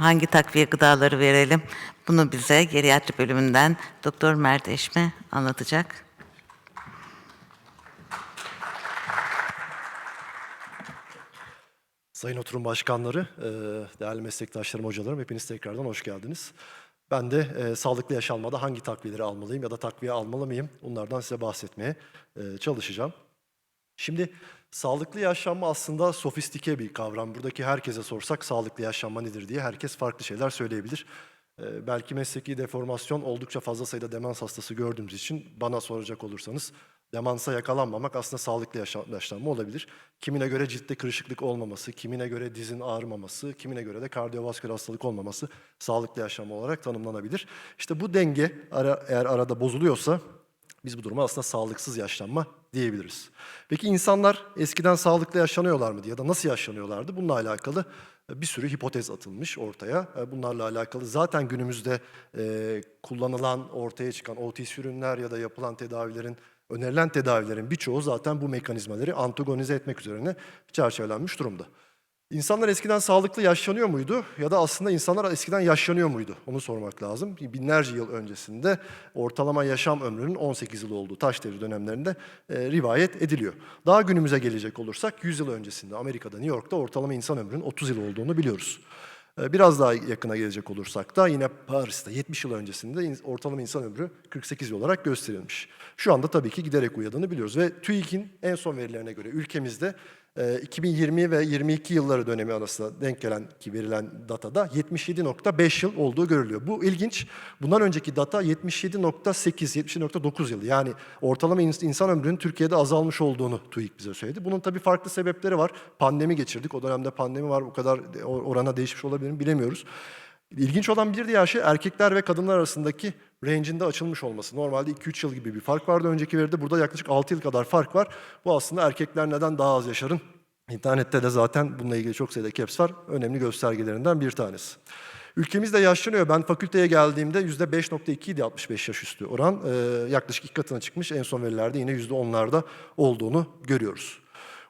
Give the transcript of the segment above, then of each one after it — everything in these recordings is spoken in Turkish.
hangi takviye gıdaları verelim? Bunu bize geriatri bölümünden Doktor Mert Eşme anlatacak. Sayın oturum başkanları, e, değerli meslektaşlarım, hocalarım hepiniz tekrardan hoş geldiniz. Ben de e, sağlıklı yaşanmada hangi takviyeleri almalıyım ya da takviye almalı mıyım? Bunlardan size bahsetmeye e, çalışacağım. Şimdi sağlıklı yaşlanma aslında sofistike bir kavram. Buradaki herkese sorsak sağlıklı yaşlanma nedir diye herkes farklı şeyler söyleyebilir. E, belki mesleki deformasyon oldukça fazla sayıda demans hastası gördüğümüz için bana soracak olursanız demansa yakalanmamak aslında sağlıklı yaşlanma olabilir. Kimine göre ciltte kırışıklık olmaması, kimine göre dizin ağrımaması, kimine göre de kardiyovasküler hastalık olmaması sağlıklı yaşlanma olarak tanımlanabilir. İşte bu denge ara, eğer arada bozuluyorsa biz bu duruma aslında sağlıksız yaşlanma diyebiliriz. Peki insanlar eskiden sağlıklı yaşlanıyorlar mı diye ya da nasıl yaşlanıyorlardı? Bununla alakalı bir sürü hipotez atılmış ortaya. E, Bunlarla alakalı zaten günümüzde e, kullanılan, ortaya çıkan OTC ürünler ya da yapılan tedavilerin, önerilen tedavilerin birçoğu zaten bu mekanizmaları antagonize etmek üzerine çerçevelenmiş durumda. İnsanlar eskiden sağlıklı yaşlanıyor muydu ya da aslında insanlar eskiden yaşlanıyor muydu? Onu sormak lazım. Binlerce yıl öncesinde ortalama yaşam ömrünün 18 yıl olduğu taş devri dönemlerinde e, rivayet ediliyor. Daha günümüze gelecek olursak 100 yıl öncesinde Amerika'da New York'ta ortalama insan ömrünün 30 yıl olduğunu biliyoruz. E, Biraz daha yakına gelecek olursak da yine Paris'te 70 yıl öncesinde in- ortalama insan ömrü 48 yıl olarak gösterilmiş. Şu anda tabii ki giderek uyadığını biliyoruz ve TÜİK'in en son verilerine göre ülkemizde 2020 ve 22 yılları dönemi arasında denk gelen ki verilen datada 77.5 yıl olduğu görülüyor. Bu ilginç. Bundan önceki data 77.8, 77.9 yıl. Yani ortalama ins- insan ömrünün Türkiye'de azalmış olduğunu TÜİK bize söyledi. Bunun tabii farklı sebepleri var. Pandemi geçirdik. O dönemde pandemi var. Bu kadar orana değişmiş olabilir mi bilemiyoruz. İlginç olan bir diğer şey erkekler ve kadınlar arasındaki range'inde açılmış olması. Normalde 2-3 yıl gibi bir fark vardı önceki veride. Burada yaklaşık 6 yıl kadar fark var. Bu aslında erkekler neden daha az yaşarın? İnternette de zaten bununla ilgili çok sayıda caps var. Önemli göstergelerinden bir tanesi. Ülkemizde yaşlanıyor. Ben fakülteye geldiğimde %5.2 idi 65 yaş üstü oran. Ee, yaklaşık iki katına çıkmış. En son verilerde yine %10'larda olduğunu görüyoruz.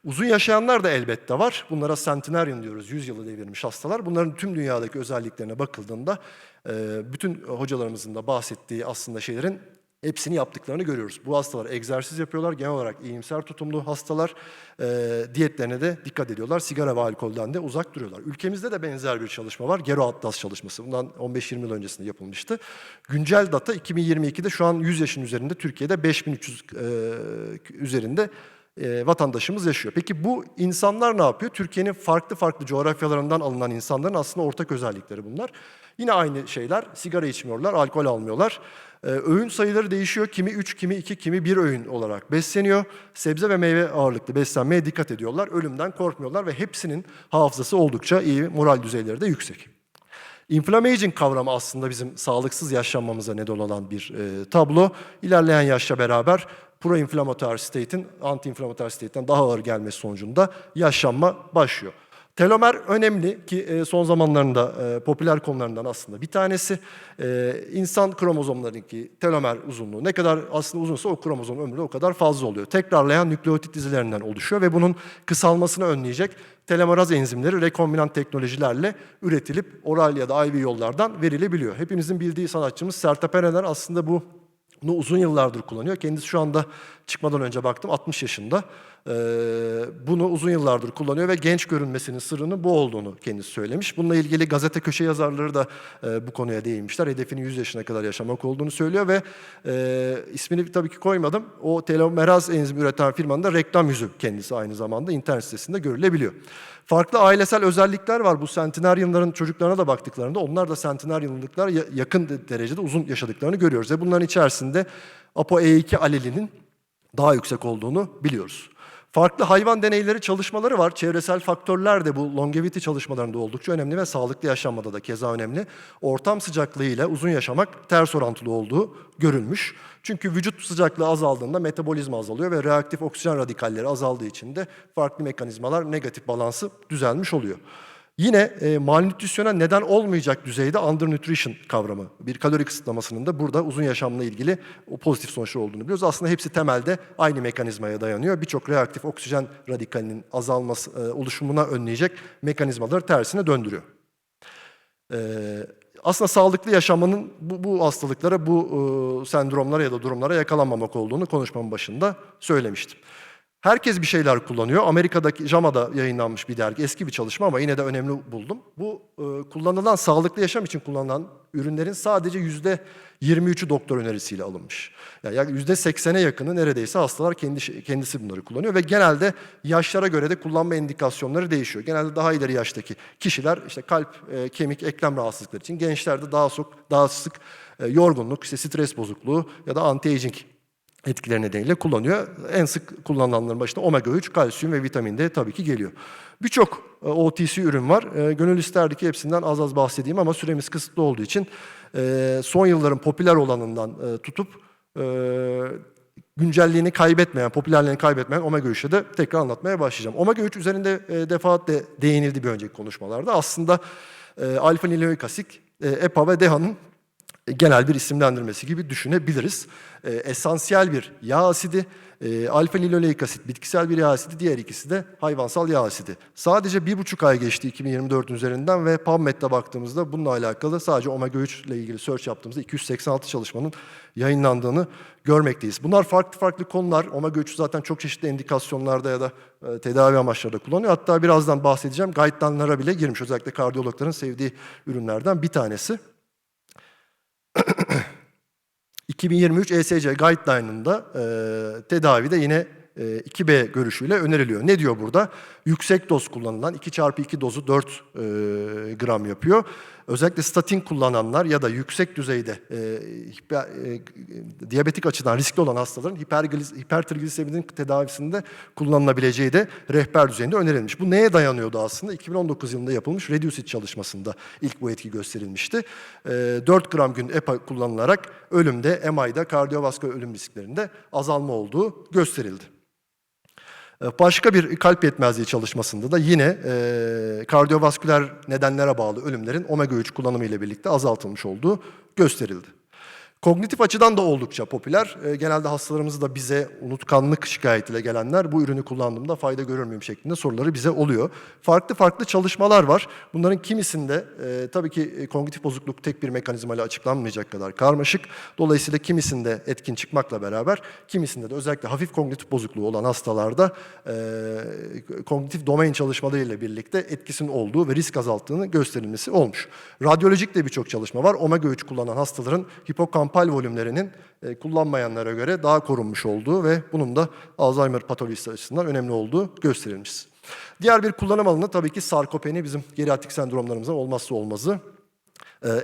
Uzun yaşayanlar da elbette var. Bunlara centenarian diyoruz, 100 yılı devirmiş hastalar. Bunların tüm dünyadaki özelliklerine bakıldığında e, bütün hocalarımızın da bahsettiği aslında şeylerin hepsini yaptıklarını görüyoruz. Bu hastalar egzersiz yapıyorlar. Genel olarak iyimser tutumlu hastalar. E, diyetlerine de dikkat ediyorlar. Sigara ve alkolden de uzak duruyorlar. Ülkemizde de benzer bir çalışma var. Gero Atlas çalışması. Bundan 15-20 yıl öncesinde yapılmıştı. Güncel data 2022'de şu an 100 yaşın üzerinde Türkiye'de 5300 e, üzerinde e, vatandaşımız yaşıyor. Peki bu insanlar ne yapıyor? Türkiye'nin farklı farklı coğrafyalarından alınan insanların aslında ortak özellikleri bunlar. Yine aynı şeyler. Sigara içmiyorlar, alkol almıyorlar. E, öğün sayıları değişiyor. Kimi 3, kimi 2, kimi 1 öğün olarak besleniyor. Sebze ve meyve ağırlıklı beslenmeye dikkat ediyorlar. Ölümden korkmuyorlar ve hepsinin hafızası oldukça iyi, moral düzeyleri de yüksek. Inflammaging kavramı aslında bizim sağlıksız yaşlanmamıza neden olan bir e, tablo. İlerleyen yaşla beraber proinflamatuar state'in anti-inflamatuar state'ten daha ağır gelmesi sonucunda yaşlanma başlıyor. Telomer önemli ki e, son zamanlarında e, popüler konularından aslında bir tanesi. E, insan kromozomlarındaki telomer uzunluğu ne kadar aslında uzunsa o kromozom ömrü o kadar fazla oluyor. Tekrarlayan nükleotit dizilerinden oluşuyor ve bunun kısalmasını önleyecek telomeraz enzimleri rekombinant teknolojilerle üretilip oral ya da IV yollardan verilebiliyor. Hepinizin bildiği sanatçımız Sertab Erener aslında bu bunu uzun yıllardır kullanıyor. Kendisi şu anda çıkmadan önce baktım 60 yaşında. Ee, bunu uzun yıllardır kullanıyor ve genç görünmesinin sırrının bu olduğunu kendisi söylemiş. Bununla ilgili gazete köşe yazarları da e, bu konuya değinmişler. Hedefinin 100 yaşına kadar yaşamak olduğunu söylüyor ve e, ismini tabii ki koymadım. O telomeraz enzimi üreten firmanın da reklam yüzü kendisi aynı zamanda internet sitesinde görülebiliyor. Farklı ailesel özellikler var. Bu centenarianların çocuklarına da baktıklarında onlar da centenarianlıklar ya- yakın de- derecede uzun yaşadıklarını görüyoruz. Ve bunların içerisinde ApoE2 alelinin daha yüksek olduğunu biliyoruz. Farklı hayvan deneyleri çalışmaları var. Çevresel faktörler de bu longevity çalışmalarında oldukça önemli ve sağlıklı yaşlanmada da keza önemli. Ortam sıcaklığı ile uzun yaşamak ters orantılı olduğu görülmüş. Çünkü vücut sıcaklığı azaldığında metabolizma azalıyor ve reaktif oksijen radikalleri azaldığı için de farklı mekanizmalar negatif balansı düzelmiş oluyor. Yine e, malnütrisyona neden olmayacak düzeyde undernutrition kavramı, bir kalori kısıtlamasının da burada uzun yaşamla ilgili o pozitif sonuçlar olduğunu biliyoruz. Aslında hepsi temelde aynı mekanizmaya dayanıyor. Birçok reaktif oksijen radikalinin azalması, e, oluşumuna önleyecek mekanizmaları tersine döndürüyor. Ee, aslında sağlıklı yaşamanın bu, bu hastalıklara, bu e, sendromlara ya da durumlara yakalanmamak olduğunu konuşmamın başında söylemiştim. Herkes bir şeyler kullanıyor. Amerika'daki JAMA'da yayınlanmış bir dergi, eski bir çalışma ama yine de önemli buldum. Bu e, kullanılan, sağlıklı yaşam için kullanılan ürünlerin sadece yüzde 23'ü doktor önerisiyle alınmış. Yani yüzde 80'e yakını neredeyse hastalar kendi, kendisi bunları kullanıyor ve genelde yaşlara göre de kullanma indikasyonları değişiyor. Genelde daha ileri yaştaki kişiler işte kalp, e, kemik, eklem rahatsızlıkları için, gençlerde daha çok, daha sık e, yorgunluk, işte stres bozukluğu ya da anti-aging etkileri nedeniyle kullanıyor. En sık kullanılanların başında omega 3, kalsiyum ve vitamin D tabii ki geliyor. Birçok e, OTC ürün var. E, Gönül isterdi ki hepsinden az az bahsedeyim ama süremiz kısıtlı olduğu için e, son yılların popüler olanından tutup güncelliğini kaybetmeyen, popülerliğini kaybetmeyen omega 3'ü de tekrar anlatmaya başlayacağım. Omega 3 üzerinde defaatle değinildi bir önceki konuşmalarda. Aslında alfa linolevik asit, EPA ve DHA'nın genel bir isimlendirmesi gibi düşünebiliriz. E, esansiyel bir yağ asidi, e, alfa linoleik asit bitkisel bir yağ asidi, diğer ikisi de hayvansal yağ asidi. Sadece bir buçuk ay geçti 2024 üzerinden ve PubMed'de baktığımızda bununla alakalı sadece omega 3 ile ilgili search yaptığımızda 286 çalışmanın yayınlandığını görmekteyiz. Bunlar farklı farklı konular. Omega 3 zaten çok çeşitli indikasyonlarda ya da e, tedavi amaçlarında kullanıyor. Hatta birazdan bahsedeceğim guideline'lara bile girmiş. Özellikle kardiyologların sevdiği ürünlerden bir tanesi. 2023 ESC Guideline'ında e, tedavide yine e, 2B görüşüyle öneriliyor. Ne diyor burada? Yüksek doz kullanılan 2 çarpı 2 dozu 4 e, gram yapıyor. Özellikle statin kullananlar ya da yüksek düzeyde e, hiper- e, diyabetik açıdan riskli olan hastaların hipertrigliseridin tedavisinde kullanılabileceği de rehber düzeyinde önerilmiş. Bu neye dayanıyordu aslında? 2019 yılında yapılmış Reducit çalışmasında ilk bu etki gösterilmişti. E, 4 gram gün EPA kullanılarak ölümde, MI'da, kardiyovasküler ölüm risklerinde azalma olduğu gösterildi. E, Başka bir kalp yetmezliği çalışmasında da yine e, kardiyovasküler nedenlere bağlı ölümlerin omega 3 kullanımı ile birlikte azaltılmış olduğu gösterildi. Kognitif açıdan da oldukça popüler. E, genelde hastalarımız da bize unutkanlık şikayetiyle gelenler bu ürünü kullandığımda fayda görür müyüm şeklinde soruları bize oluyor. Farklı farklı çalışmalar var. Bunların kimisinde e, tabii ki e, kognitif bozukluk tek bir mekanizmayla açıklanmayacak kadar karmaşık. Dolayısıyla kimisinde etkin çıkmakla beraber kimisinde de özellikle hafif kognitif bozukluğu olan hastalarda e, kognitif domain çalışmalarıyla birlikte etkisinin olduğu ve risk azalttığını gösterilmesi olmuş. Radyolojik de birçok çalışma var. Omega 3 kullanan hastaların hipokampal volümlerinin e, kullanmayanlara göre daha korunmuş olduğu ve bunun da Alzheimer patolojisi açısından önemli olduğu gösterilmiş. Diğer bir kullanım alanı tabii ki sarkopeni bizim geriatrik sendromlarımızın olmazsa olmazı.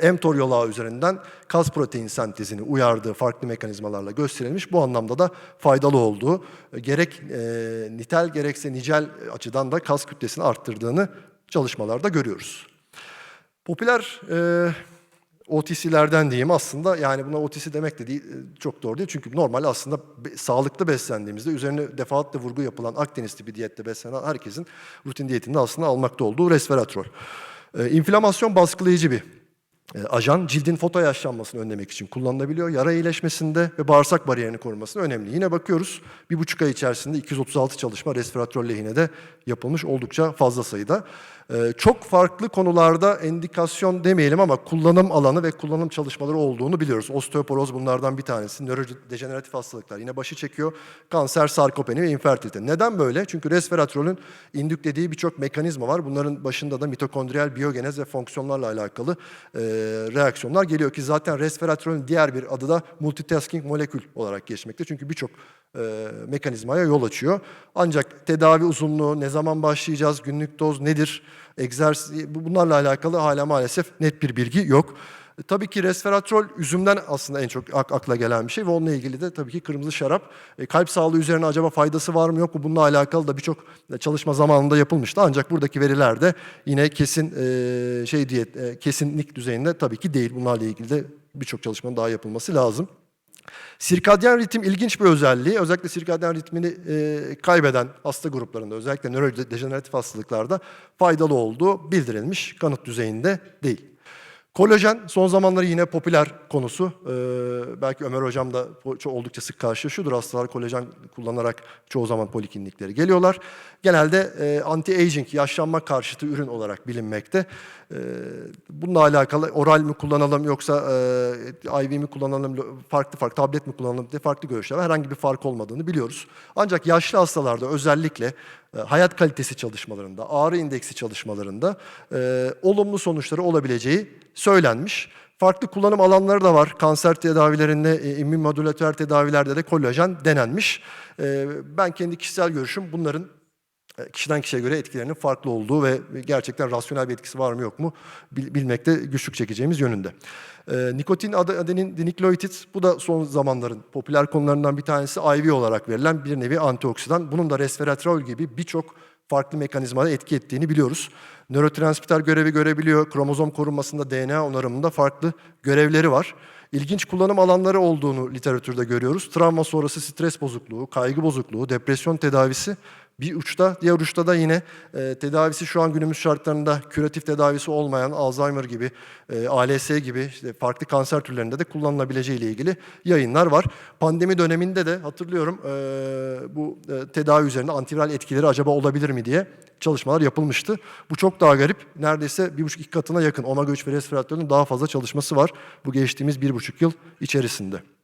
E, mTOR yolağı üzerinden kas protein sentezini uyardığı farklı mekanizmalarla gösterilmiş. Bu anlamda da faydalı olduğu, e, gerek nitel gerekse nicel açıdan da kas kütlesini arttırdığını çalışmalarda görüyoruz. Popüler e, OTC'lerden diyeyim aslında yani buna OTC demek de değil, e, çok doğru değil. Çünkü normal aslında sağlıklı beslendiğimizde üzerine defaatle vurgu yapılan Akdeniz tipi diyette beslenen herkesin rutin diyetinde aslında almakta olduğu resveratrol. E, inflamasyon baskılayıcı bir ajan cildin foto yaşlanmasını önlemek için kullanılabiliyor. Yara iyileşmesinde ve bağırsak bariyerini korumasında önemli. Yine bakıyoruz bir buçuk ay içerisinde 236 çalışma resveratrol lehine de yapılmış oldukça fazla sayıda. E, çok farklı konularda endikasyon demeyelim ama kullanım alanı ve kullanım çalışmaları olduğunu biliyoruz. Osteoporoz bunlardan bir tanesi. Nörodejeneratif hastalıklar yine başı çekiyor. Kanser, sarkopeni ve infertilite. Neden böyle? Çünkü resveratrolün indüklediği birçok mekanizma var. Bunların başında da mitokondriyal biyogenez ve fonksiyonlarla alakalı e, reaksiyonlar geliyor ki zaten resveratrolün diğer bir adı da multitasking molekül olarak geçmekte. Çünkü birçok e, mekanizmaya yol açıyor. Ancak tedavi uzunluğu, ne zaman başlayacağız, günlük doz nedir, egzersiz, bu- bunlarla alakalı hala maalesef net bir bilgi yok. E, Tabii ki resveratrol üzümden aslında en çok ak- akla gelen bir şey ve onunla ilgili de tabii ki kırmızı şarap. E, kalp sağlığı üzerine acaba faydası var mı yok mu? Bununla alakalı da birçok çalışma zamanında yapılmıştı. Ancak buradaki veriler de yine kesin e, şey diye e, kesinlik düzeyinde tabii ki değil. Bunlarla ilgili de birçok çalışmanın daha yapılması lazım. Sirkadyen ritim ilginç bir özelliği. Özellikle sirkadyen ritmini e, kaybeden hasta gruplarında özellikle nörodejeneratif hastalıklarda faydalı olduğu bildirilmiş kanıt düzeyinde değil. Kolajen son zamanları yine popüler konusu. Ee, belki Ömer Hocam da oldukça sık karşılaşıyordur. Hastalar kolajen kullanarak çoğu zaman polikliniklere geliyorlar. Genelde e, anti-aging, yaşlanma karşıtı ürün olarak bilinmekte. E, bununla alakalı oral mi kullanalım yoksa e, IV mi kullanalım, farklı farklı tablet mi kullanalım diye farklı görüşler var. Herhangi bir fark olmadığını biliyoruz. Ancak yaşlı hastalarda özellikle e, hayat kalitesi çalışmalarında, ağrı indeksi çalışmalarında e, olumlu sonuçları olabileceği söylenmiş. Farklı kullanım alanları da var. Kanser tedavilerinde, e, immün modülatör tedavilerde de kolajen denenmiş. E, ben kendi kişisel görüşüm bunların e, kişiden kişiye göre etkilerinin farklı olduğu ve gerçekten rasyonel bir etkisi var mı yok mu bil- bilmekte güçlük çekeceğimiz yönünde. E, nikotin ade- adenin dinikloitit bu da son zamanların popüler konularından bir tanesi IV olarak verilen bir nevi antioksidan. Bunun da resveratrol gibi birçok farklı mekanizmada etki ettiğini biliyoruz. Nörotransmitter görevi görebiliyor. Kromozom korunmasında, DNA onarımında farklı görevleri var. İlginç kullanım alanları olduğunu literatürde görüyoruz. Travma sonrası stres bozukluğu, kaygı bozukluğu, depresyon tedavisi bir uçta, diğer uçta da yine e, tedavisi şu an günümüz şartlarında küratif tedavisi olmayan Alzheimer gibi, e, ALS gibi işte farklı kanser türlerinde de kullanılabileceği ile ilgili yayınlar var. Pandemi döneminde de hatırlıyorum e, bu e, tedavi üzerinde antiviral etkileri acaba olabilir mi diye çalışmalar yapılmıştı. Bu çok daha garip. Neredeyse bir buçuk iki katına yakın omega 3 ve resveratrolün daha fazla çalışması var bu geçtiğimiz bir buçuk yıl içerisinde.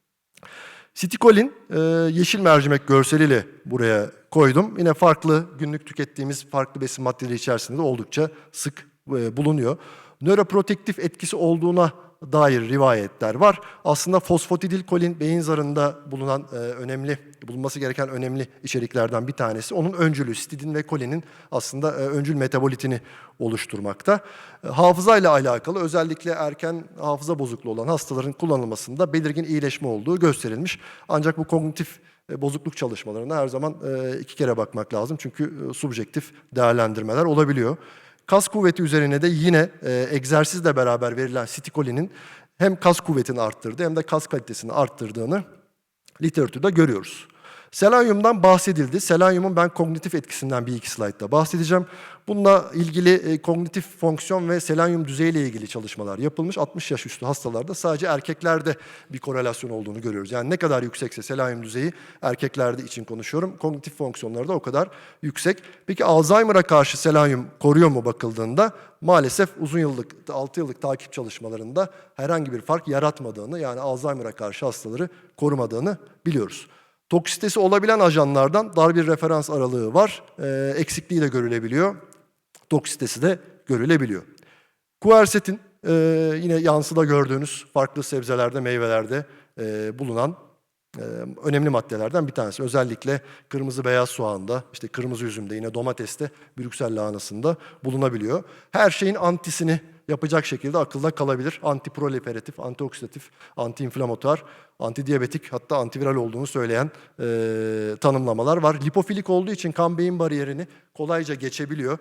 Sitikolin e, yeşil mercimek görseliyle buraya koydum. Yine farklı günlük tükettiğimiz farklı besin maddeleri içerisinde de oldukça sık e, bulunuyor. Nöroprotektif etkisi olduğuna dair rivayetler var. Aslında fosfatidilkolin beyin zarında bulunan e, önemli bulunması gereken önemli içeriklerden bir tanesi. Onun öncülü sitidin ve kolinin aslında e, öncül metabolitini oluşturmakta. E, hafızayla alakalı özellikle erken hafıza bozukluğu olan hastaların kullanılmasında belirgin iyileşme olduğu gösterilmiş. Ancak bu kognitif e, bozukluk çalışmalarına her zaman e, iki kere bakmak lazım. Çünkü e, subjektif değerlendirmeler olabiliyor. Kas kuvveti üzerine de yine e, egzersizle beraber verilen sitikolinin hem kas kuvvetini arttırdığı hem de kas kalitesini arttırdığını literatürde görüyoruz. Selanyumdan bahsedildi. Selanyumun ben kognitif etkisinden bir iki slaytta bahsedeceğim. Bununla ilgili e, kognitif fonksiyon ve selanyum düzeyiyle ilgili çalışmalar yapılmış. 60 yaş üstü hastalarda sadece erkeklerde bir korelasyon olduğunu görüyoruz. Yani ne kadar yüksekse selanyum düzeyi erkeklerde için konuşuyorum. Kognitif fonksiyonları da o kadar yüksek. Peki Alzheimer'a karşı selanyum koruyor mu bakıldığında? Maalesef uzun yıllık, 6 yıllık takip çalışmalarında herhangi bir fark yaratmadığını yani Alzheimer'a karşı hastaları korumadığını biliyoruz. Toksitesi olabilen ajanlardan dar bir referans aralığı var. Ee, eksikliği de görülebiliyor. Toksitesi de görülebiliyor. Kuersetin e, yine yansıda gördüğünüz farklı sebzelerde, meyvelerde e, bulunan e, önemli maddelerden bir tanesi. Özellikle kırmızı beyaz soğanda, işte kırmızı üzümde, yine domateste, Brüksel lahanasında bulunabiliyor. Her şeyin antisini yapacak şekilde akılda kalabilir. Antiproliferatif, antioksidatif, antiinflamatuar, antidiyabetik hatta antiviral olduğunu söyleyen e, tanımlamalar var. Lipofilik olduğu için kan beyin bariyerini kolayca geçebiliyor.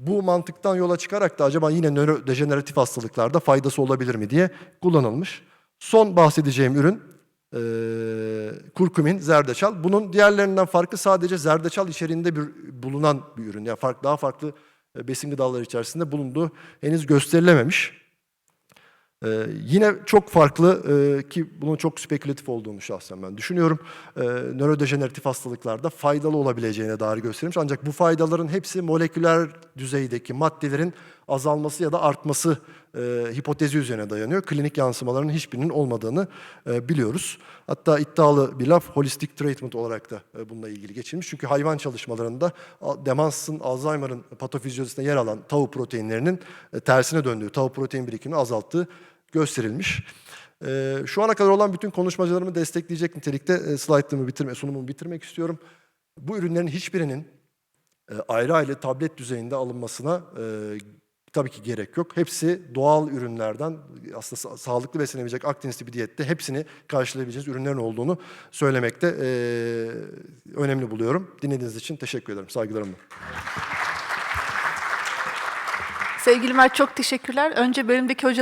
Bu mantıktan yola çıkarak da acaba yine nörodejeneratif hastalıklarda faydası olabilir mi diye kullanılmış. Son bahsedeceğim ürün e, kurkumin, zerdeçal. Bunun diğerlerinden farkı sadece zerdeçal içeriğinde bir, bulunan bir ürün. Yani fark, daha farklı besin gıdaları içerisinde bulunduğu henüz gösterilememiş. Ee, yine çok farklı e, ki bunun çok spekülatif olduğunu şahsen ben düşünüyorum. Ee, nörodejeneratif hastalıklarda faydalı olabileceğine dair gösterilmiş. Ancak bu faydaların hepsi moleküler düzeydeki maddelerin azalması ya da artması e, hipotezi üzerine dayanıyor. Klinik yansımalarının hiçbirinin olmadığını e, biliyoruz. Hatta iddialı bir laf holistic treatment olarak da e, bununla ilgili geçilmiş. Çünkü hayvan çalışmalarında demansın, Alzheimer'ın patofizyolojisinde yer alan tau proteinlerinin e, tersine döndüğü, tau protein birikimini azalttığı gösterilmiş. Ee, şu ana kadar olan bütün konuşmacılarımı destekleyecek nitelikte e, slaytlarımı bitirme, sunumumu bitirmek istiyorum. Bu ürünlerin hiçbirinin e, ayrı ayrı tablet düzeyinde alınmasına e, tabii ki gerek yok. Hepsi doğal ürünlerden aslında sa- sağlıklı beslenebilecek Akdenizli bir diyette hepsini karşılayabileceğiniz ürünlerin olduğunu söylemekte e, önemli buluyorum. Dinlediğiniz için teşekkür ederim. Saygılarımla. Sevgili Mert çok teşekkürler. Önce bölümdeki hocalarımız